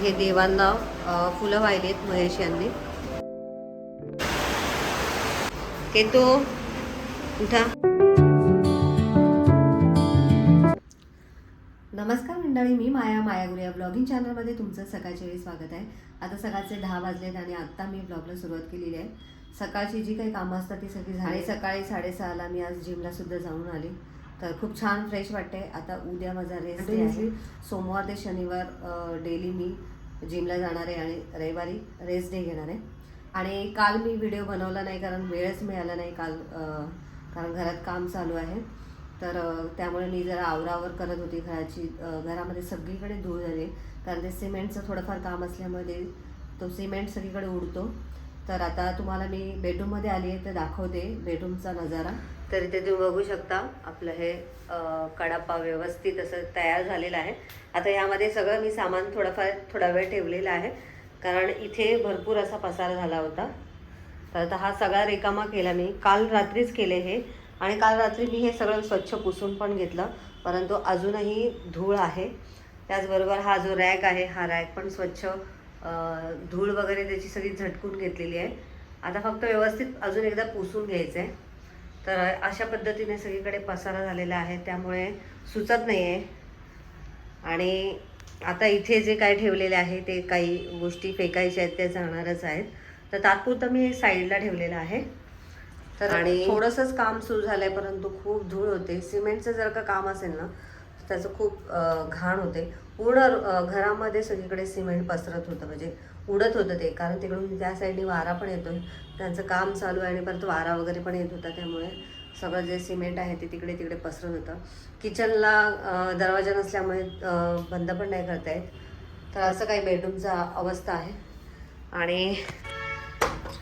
हे देवांना फुलं वाहिलेत महेश यांनी. केतू उठा. नमस्कार मंडळी मी माया मायागुरू या ब्लॉगिंग चॅनलमध्ये तुमचं सकाळच्या वेळी स्वागत आहे. आता सकाळचे दहा वाजलेत आणि आत्ता मी ब्लॉगला सुरुवात केलेली आहे. सकाळची जी काही कामं असतात ती सगळी झाली. सकाळी साडेसहाला मी आज जिमला सुद्धा जाऊन आली. तर खूप छान फ्रेश वाटते आता उद्या माझा रेस्ट आहे. सोमवार ते शनिवार डेली मी जिमला जाणार आहे आणि रविवारी रेस्ट डे घेणार. आहे आणि काल मी व्हिडिओ बनवला नाही कारण वेळच मिळाला नाही काल कारण घरात काम चालू आहे. तर त्यामुळे मी जरा आवरावर करत होती घराची घरामध्ये सगळीकडे धूळ झाली कारण ते सिमेंटचं थोडंफार काम असल्यामुळे तो सिमेंट सगळीकडे उडतो. तर आता तुम्हाला मी बेडरूममध्ये आली आहे तर दाखवते बेडरूमचा नजारा. तर इथे तुम्ही बघू शकता आपलं हे कडापा व्यवस्थित असं तयार झालेलं आहे. आता यामध्ये सगळं मी सामान थोडंफार थोडा वेळ ठेवलेलं आहे. कारण इथे भरपूर असा पसारा झाला होता. तर आता हा सगळा रिकामा केला मी. काल रात्रीच केले हे. आणि काल रात्री मी हे सगळं स्वच्छ पुसून पण घेतलं. परंतु अजूनही धूळ आहे. त्याचबरोबर हा जो रॅक आहे हा रॅक पण स्वच्छ धूळ वगैरे त्याची सगळी झटकून घेतलेली आहे. आता फक्त व्यवस्थित अजून एकदा पुसून घ्यायचं आहे तर अशा पद्धतीने सगळीकडे पसारा झालेला आहे. त्यामुळे सुचत नाही आहे आणि आता इथे जे काय ठेवलेले आहे ते काही गोष्टी फेकायच्या आहेत त्या जाणारच आहेत. तर तात्पुरतं मी साईडला ठेवलेलं आहे. तर आणि थोडंसंच काम सुरू झालंय परंतु खूप धूळ होते. सिमेंटचं जर का काम असेल ना त्याचं खूप घाण होते. पूर्ण घरामध्ये सगळीकडे सिमेंट पसरत होतं. म्हणजे उडत होतं ते. कारण तिकडून त्या साईडने वारा पण येतो त्यांचं काम चालू आहे आणि परत वारा वगैरे पण येत होता. त्यामुळे सगळं जे सिमेंट आहे ते तिकडे तिकडे पसरत होतं. किचनला दरवाजा नसल्यामुळे बंद पण नाही करता येत. तर असं काही बेडरूमचा अवस्था आहे. आणि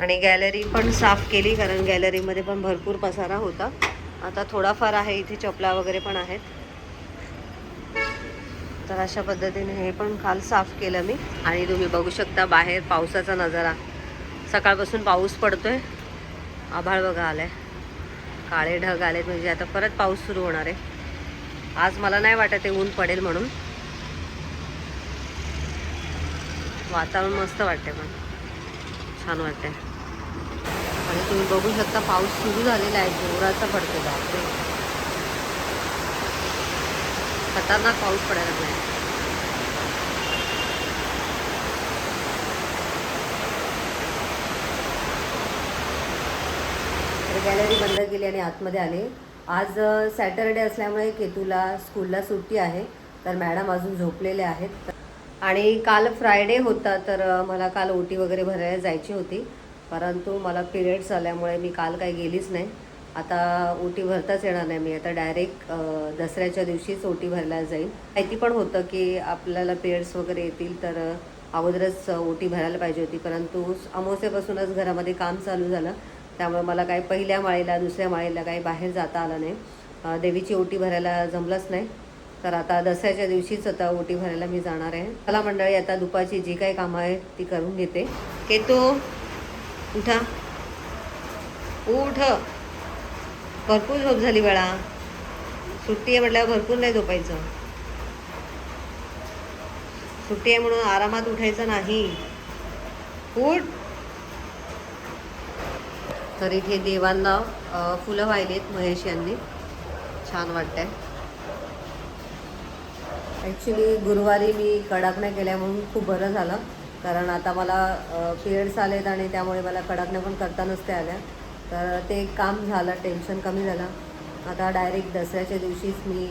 आणि गॅलरी पण साफ केली. कारण गॅलरीमध्ये पण भरपूर पसारा होता. आता थोडाफार आहे. इथे चपला वगैरे पण आहेत. तर अशा पद्धतीने हे पण काल साफ केलं मी. आणि तुम्ही बघू शकता बाहेर पावसाचा नजारा. सकाळपासून पाऊस पडतोय. आभाळ बघा आलाय. काळे ढग आलेत. म्हणजे आता परत पाऊस सुरू होणार आहे. आज मला नाही वाटत ते ऊन पडेल म्हणून. वातावरण मस्त वाटते पण. छान वाटते आणि तुम्ही बघू शकता पाऊस सुरू झालेला आहे. जोराचा पडतो बापरे. खतरनाक पाऊस पडायला लागलाय. गॅलरी बंद केली आणि आतमध्ये आले. आज सॅटरडे असल्यामुळे केतूला स्कूलला सुट्टी आहे तर मॅडम अजून झोपलेले आहेत. आणि काल फ्रायडे होता तर मला काल ओटी वगैरे भरायला जायची होती. परंतु मला पिरियड्स आल्यामुळे मी काल काही गेलीच नाही. आता ओटी भरताच येणार नाही मी. आता डायरेक्ट दसऱ्याच्या दिवशीच ओटी भरायला जाईल. माहिती पण होतं की आपल्याला पेयर्स वगैरे येतील तर अगोदरच ओटी भरायला पाहिजे होती. परंतु अमावस्येपासूनच घरामध्ये काम चालू झालं. त्यामुळे मला काही पहिल्या माळीला दुसऱ्या माळीला काही बाहेर जाता आलं नाही. देवीची ओटी भरायला जमलंच नाही. तर आता दसऱ्याच्या दिवशीच आता ओटी भरायला मी जाणार आहे. मला मंडळी आता दुपारची जी काही कामं आहे ती करून घेते. केतो उठा. उठ. भरपूर झोप झाली वेळा सुट्टी आहे म्हटल्यावर भरपूर नाही झोपायचं. सुट्टी आहे म्हणून आरामात उठायचं नाही. उठ. तर इथे देवांना फुलं वाहिलेत महेश यांनी. छान वाटतंय. ॲक्च्युली गुरुवारी मी कडाकण्या केल्या म्हणून खूप बरं झालं. कारण आता मला पिरियड्स आलेत आणि त्यामुळे मला कडाकण्या पण करता नसते आल्या. तर ते एक काम झालं टेन्शन कमी झालं. आता डायरेक्ट दसऱ्याच्या दिवशीच मी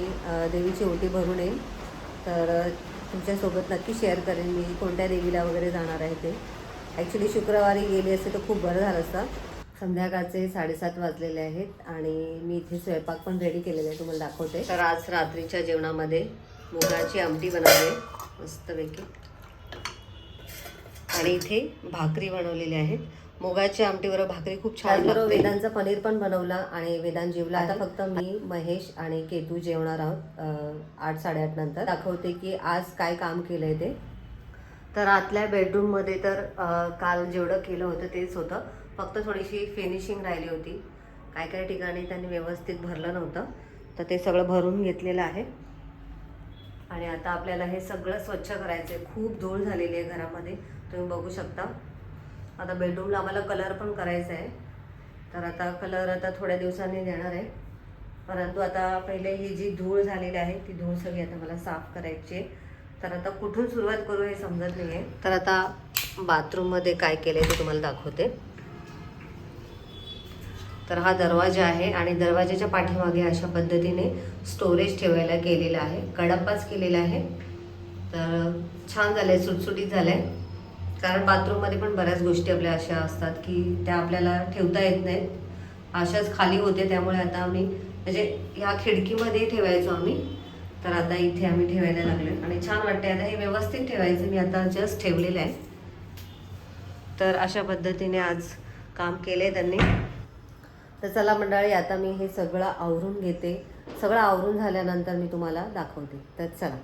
देवीची ओटी भरून येईन. तर तुमच्यासोबत नक्की शेअर करेन मी कोणत्या देवीला वगैरे जाणार आहे ते. ॲक्च्युली शुक्रवारी गेली असते तर खूप बरं झालं असतं. संध्याकाळचे साडेसात वाजलेले आहेत आणि मी इथे स्वयंपाक पण रेडी केलेला आहे तुम्हाला दाखवते. तर आज रात्रीच्या जेवणामध्ये मुगाची आमटी बनवली आहे. मस्तपैकी. आणि इथे भाकरी बनवलेली आहेत. मुगाच्या आमटीवर भाकरी खूप छान वेदांचं पनीर पण बनवलं आणि वेदांत जेवला. आता फक्त मी महेश आणि केतू जेवणार आहोत आठ साडेआठ नंतर. दाखवते की आज काय काम केलंय ते. तर आतल्या बेडरूममध्ये तर काल जेवढं केलं होतं तेच होतं. फक्त थोडीशी फिनिशिंग राहिली होती. काय काय ठिकाणी त्यांनी व्यवस्थित भरलं नव्हतं. तर ते सगळं भरून घेतलेलं आहे. आणि आता आपल्याला हे सगळं स्वच्छ करायचं आहे खूप धूळ झालेली आहे घरामध्ये. तुम्ही बघू शकता. आता बेडरूमला आम्हाला कलर पण करायचा आहे तर आता कलर आता थोड्या दिवसांनी देणार आहे. परंतु आता पहिले ही जी धूळ झालेली आहे ती धूळ सगळी आता मला साफ करायची आहे. तर आता कुठून सुरुवात करू हे समजत नाही आहे तर आता बाथरूममध्ये काय केलं आहे ते तुम्हाला दाखवते. तर हा दरवाजा आहे आणि दरवाजाच्या पाठीमागे अशा पद्धतीने स्टोरेज ठेवायला केलेला आहे. कडप्पाच केलेला आहे. तर छान झालं आहे सुटसुटीत झालं आहे कारण बाथरूममध्ये पण बऱ्याच गोष्टी आपल्या अशा असतात की त्या आपल्याला ठेवता येत नाहीत. अशाच खाली होते त्यामुळे आता आम्ही म्हणजे ह्या खिडकीमध्ये ठेवायचो आम्ही. तर आता इथे आम्ही ठेवायला लागलो आणि छान वाटते आता हे व्यवस्थित ठेवायचं मी आता जस्ट ठेवलेलं आहे. तर अशा पद्धतीने आज काम केले त्यांनी. तर चला मंडळी आता मी हे सगळं आवरून घेते. सगळं आवरून झाल्यानंतर मी तुम्हाला दाखवते. तर चला.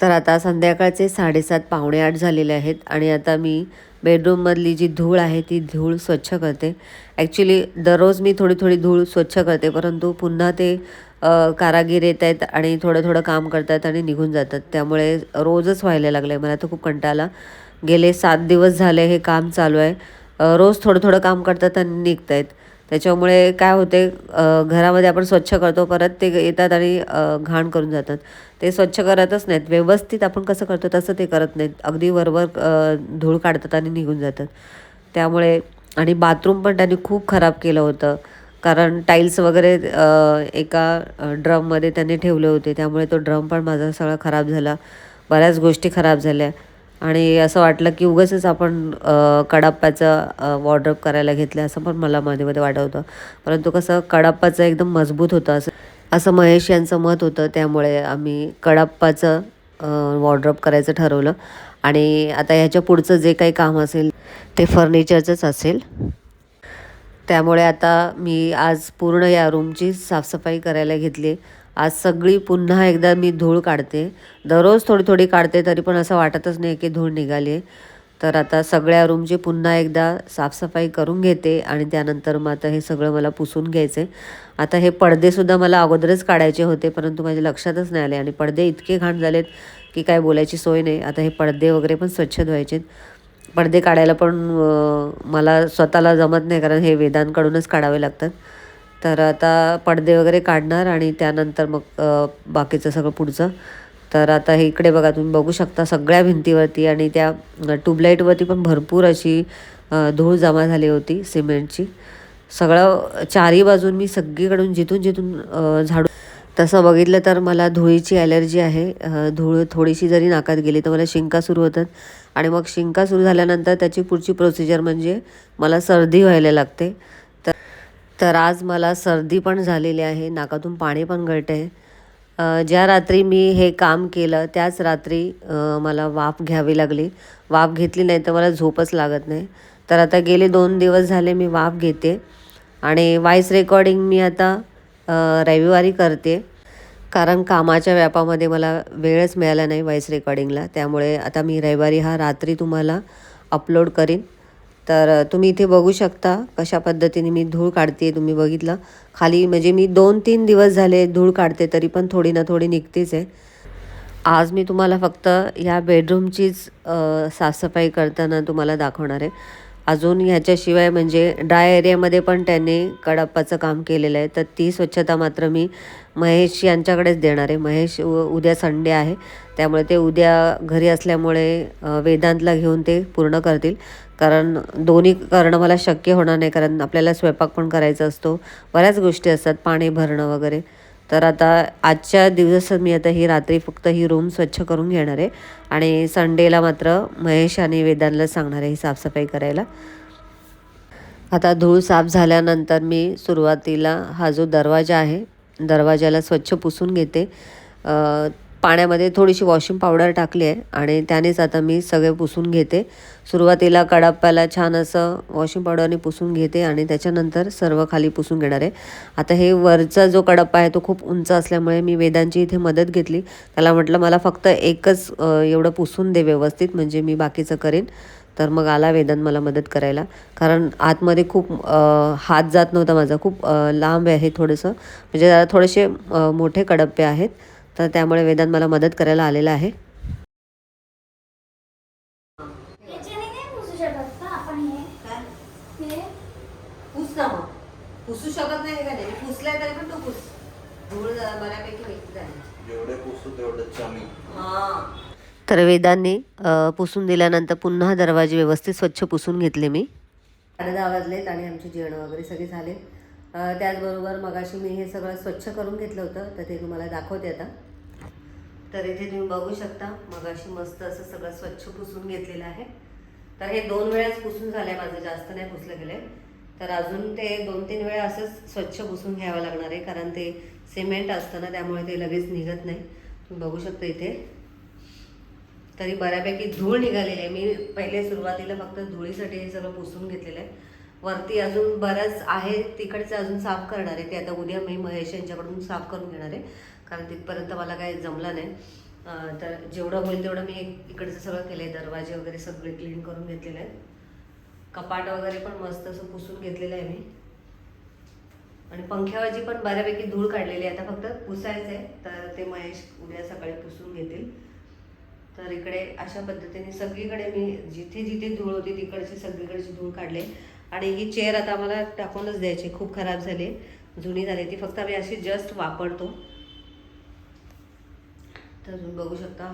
तर आता संध्याकाळचे साडेसात पावणे आठ झालेले आहेत आणि आता मी बेडरूममधली जी धूळ आहे ती धूळ स्वच्छ करते. ॲक्च्युली दररोज मी थोडी थोडी धूळ स्वच्छ करते परंतु पुन्हा ते कारागीर येत आहेत आणि थोडं थोडं काम करतात आणि निघून जातात. त्यामुळे रोजच व्हायला लागलं आहे मला तर खूप कंटाळा. गेले सात दिवस झाले हे काम चालू आहे. रोज थोडं थोडं काम करतात आणि निघत आहेत त्याच्यामुळे काय होते घरामध्ये आपण स्वच्छ करतो परत ते येतात आणि घाण करून जातात. ते स्वच्छ करतच नाहीत. व्यवस्थित आपण कसं करतो तसं ते करत नाहीत. अगदी वरवर धूळ काढतात आणि निघून जातात. त्यामुळे आणि बाथरूम पण त्यांनी खूप खराब केलं होतं. कारण टाईल्स वगैरे एका ड्रममध्ये त्यांनी ठेवले होते. त्यामुळे तो ड्रम पण माझा सगळा खराब झाला. बऱ्याच गोष्टी खराब झाल्या. आणि असं वाटलं की उगाचच आपण अ, कडाप्पाचं वॉर्ड्रॉप करायला घेतलं असं पण मला मध्ये मध्ये वाटत होतं परंतु कसं कडाप्पाचं एकदम मजबूत होतं असं असं महेश यांचं मत होतं. त्यामुळे आम्ही कडाप्पाचं वॉर्ड्रॉप करायचं ठरवलं. आणि आता ह्याच्या पुढचं जे काही काम असेल ते फर्निचरचंच असेल. त्यामुळे आता मी आज पूर्ण या रूमची साफसफाई करायला घेतली. आज सगळी पुन्हा एकदा मी धूळ काढते. दररोज थोडी थोडी काढते तरी पण असं वाटतच नाही की धूळ निघाली आहे. तर आता सगळ्या रूमची पुन्हा एकदा साफसफाई करून घेते आणि त्यानंतर मग आता हे सगळं मला पुसून घ्यायचं आहे आता हे पडदेसुद्धा मला अगोदरच काढायचे होते परंतु माझ्या लक्षातच नाही आले आणि पडदे इतके घाण झालेत की काय बोलायची सोय नाही. आता हे पडदे वगैरे पण स्वच्छ धुवायचे पडदे काढायला पण मला स्वतःला जमत नाही कारण हे वेदांकडूनच काढावे लागतात. तर आता पडदे वगैरे काढणार आणि त्यानंतर मग बाकीचं सगळं पुढचं. तर आता हे इकडे बघा तुम्ही बघू शकता सगळ्या भिंतीवरती आणि त्या ट्यूबलाईटवरती पण भरपूर अशी धूळ जमा झाली होती सिमेंटची. सगळं चारही बाजून मी सगळीकडून जिथून जिथून झाडू तसं बघितलं तर मला धुळीची ॲलर्जी आहे. धूळ थोडीशी जरी नाकात गेली तर मला शिंका सुरू होतात आणि मग शिंका सुरू झाल्यानंतर त्याची पुढची प्रोसिजर म्हणजे मला सर्दी व्हायला लागते. तर आज मला सर्दी पण झालेली आहे नाकातून पाणी पण गळते आहे ज्या रात्री मी हे काम केलं त्याच रात्री मला वाफ घ्यावी लागली. वाफ घेतली नाही तर मला झोपच लागत नाही. तर आता गेले दोन दिवस झाले मी वाफ घेते आणि व्हॉईस रेकॉर्डिंग मी आता रविवारी करते. कारण कामाच्या व्यापामध्ये मला वेळच मिळाला नाही वॉईस रेकॉर्डिंगला. त्यामुळे आता मी रविवारी हा रात्री तुम्हाला अपलोड करीन. तर तुम्ही इथे बघू शकता कशा पद्धतीने मी धूळ काढते तुम्ही बघितलं. खाली म्हणजे मी दोन तीन दिवस झाले धूळ काढते तरी पण थोडी ना थोडी निघतेच आहे. आज मी तुम्हाला फक्त ह्या बेडरूमचीच साफसफाई करताना तुम्हाला दाखवणार आहे. अजून ह्याच्याशिवाय म्हणजे ड्राय एरियामध्ये पण त्यांनी कडप्पाचं काम केलेलं आहे. तर ती स्वच्छता मात्र मी महेश यांच्याकडेच देणार आहे. महेश उ उद्या संडे आहे. त्यामुळे ते उद्या घरी असल्यामुळे वेदांतला घेऊन ते पूर्ण करतील. कारण दोन्ही करणं मला शक्य होणार नाही कारण आपल्याला स्वयंपाक पण करायचा असतो. बऱ्याच गोष्टी असतात पाणी भरणं वगैरे. तर आता आजच्या दिवसात मी आता ही रात्री फक्त ही रूम स्वच्छ करून घेणार आहे. आणि संडेला मात्र महेश आणि वेदांतला सांगणार आहे ही साफसफाई करायला. आता धूळ साफ झाल्यानंतर मी सुरुवातीला हा जो दरवाजा आहे दरवाजाला स्वच्छ पुसून घेते. पाण्यामध्ये थोडीशी वॉशिंग पावडर टाकली आहे आणि त्यानेच आता मी सगळे पुसून घेते. सुरुवातीला कडाप्याला छान असं वॉशिंग पावडरने पुसून घेते आणि त्याच्यानंतर सर्व खाली पुसून घेणार आहे. आता हे वरचा जो कडप्पा आहे तो खूप उंच असल्यामुळे मी वेदांची इथे मदत घेतली. त्याला म्हटलं मला फक्त एकच एवढं पुसून दे व्यवस्थित म्हणजे मी बाकीचं करेन. तर मग आला वेदांत मला मदत करायला. कारण आतमध्ये खूप हात जात नव्हता माझा. खूप लांब आहे थोडंसं. म्हणजे थोडेसे मोठे कडप्पे आहेत. तर त्यामुळे वेदांत मला मदत करायला आलेला आहे. पुसू शकत हे? हे? नाही का नाही पुसलाय तरी पण तो पुस. धूळ बऱ्यापैकी व्यक्ती झाली. जेवढे पुसू तेवढं कमी तर वेदांनी पुसून दिल्यानंतर पुन्हा दरवाजे व्यवस्थित स्वच्छ पुसून घेतले मी. साडे दहा वाजलेत आणि आमची जेवणं वगैरे सगळे झाले. अ, त्याचबरोबर मगाशी मी हे सगळं स्वच्छ करून घेतलं होतं तर ते तुम्हाला दाखवते आता. तर इथे तुम्ही बघू शकता मगाशी मस्त असं सगळं स्वच्छ पुसून घेतलेलं आहे. तर हे दोन वेळाच पुसून झालं आहे माझं जास्त नाही पुसलं गेलं तर अजून ते दोन तीन वेळा असंच स्वच्छ पुसून घ्यावं लागणार आहे कारण ते सिमेंट असतं ना त्यामुळे ते लगेच निघत नाही. तुम्ही बघू शकता इथे. तरी बऱ्यापैकी धूळ निघालेली आहे. मी पहिले सुरुवातीला फक्त धुळीसाठी हे सगळं पुसून घेतलेलं आहे. वरती अजून बरंच आहे तिकडचं अजून साफ करणार आहे. ते आता उद्या मी महेश यांच्याकडून साफ करून घेणार आहे. कारण तिथपर्यंत मला काही जमलं नाही. तर जेवढं होईल तेवढं मी इकडचं सगळं केलं आहे दरवाजे वगैरे सगळे क्लीन करून घेतलेले आहेत. कपाट वगैरे पण मस्त असं पुसून घेतलेलं आहे मी. आणि पंख्यावरची पण बऱ्यापैकी धूळ काढलेली आहे. आता फक्त पुसायचं आहे. तर ते महेश उद्या सकाळी पुसून घेतील. तर इकडे अशा पद्धतीने सगळीकडे मी जिथे जिथे धूळ होती तिकडची सगळीकडची धूळ काढले. आणि ही चेअर आता आम्हाला टाकूनच द्यायची. खूप खराब झाली. जुनी झाली. ती फक्त आम्ही अशी जस्ट वापरतो. तर तुम्ही बघू शकता.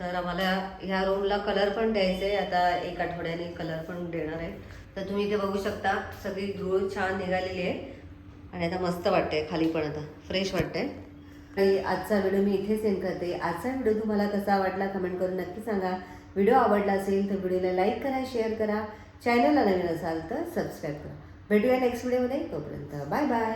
तर आम्हाला ह्या रूमला कलर पण द्यायचा आहे. आता एक आठवड्याने कलर पण देणार आहे. तर तुम्ही इथे बघू शकता सगळी धूळ छान निघालेली आहे. आणि आता मस्त वाटतंय खाली पण आता. फ्रेश वाटतंय. आणि आजचा व्हिडिओ मी इथे सेंड करते. आजचा व्हिडिओ तुम्हाला कसा वाटला कमेंट करून नक्की सांगा. व्हिडिओ आवडला असेल तर व्हिडिओला लाईक करा शेअर करा. चॅनलला नवीन असाल तर सबस्क्राईब करा. भेटूया नेक्स्ट व्हिडिओमध्ये तोपर्यंत बाय बाय